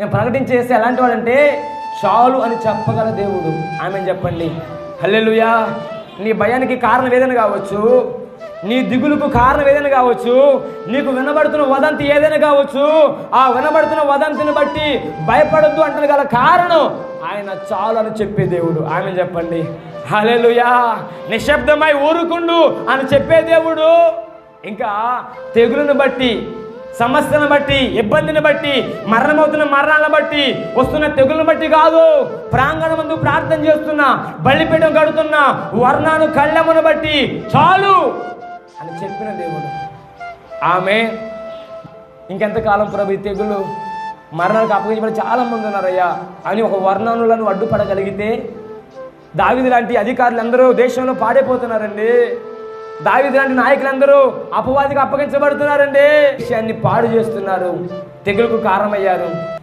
నేను ప్రకటించేస్తే ఎలాంటి వాడంటే చాలు అని చెప్పగల దేవుడు. ఆమె చెప్పండి. హల్లెలుయా. నీ భయానికి కారణం ఏదైనా కావచ్చు. నీ దిగులుకు కారణం ఏదైనా కావచ్చు. నీకు వినబడుతున్న వదంతి ఏదైనా కావచ్చు. ఆ వినబడుతున్న వదంతిని బట్టి భయపడద్దు అంటే గల కారణం ఆయన చాలు అని చెప్పే దేవుడు. ఆమె చెప్పండి. హలెలుయా నిశ్శబ్దమై ఊరుకుండు అని చెప్పే దేవుడు. ఇంకా తెగులను బట్టి సమస్యను బట్టి ఇబ్బందిని బట్టి మరణమవుతున్న మరణాలను బట్టి వస్తున్న తెగులను బట్టి కాదు. ప్రాంగణం ముందు ప్రార్థన చేస్తున్నా బలిపీఠం కడుతున్నా వర్ణాను కళ్ళమును బట్టి చాలు అని చెప్పిన దేవుడు. ఆమె ఇంకెంతకాలం ప్రభు ఈ తెగులు మరణాలకు అప్పగించబడి చాలా మంది ఉన్నారయ్యా అని ఒక వర్ణానులను అడ్డుపడగలిగితే దావిది లాంటి అధికారులు అందరూ దేశంలో పాడైపోతున్నారండి. దావిది లాంటి నాయకులందరూ అపవాదికి అప్పగించబడుతున్నారండి. విషయాన్ని పాడు చేస్తున్నారు. తెగులకు కారణమయ్యారు.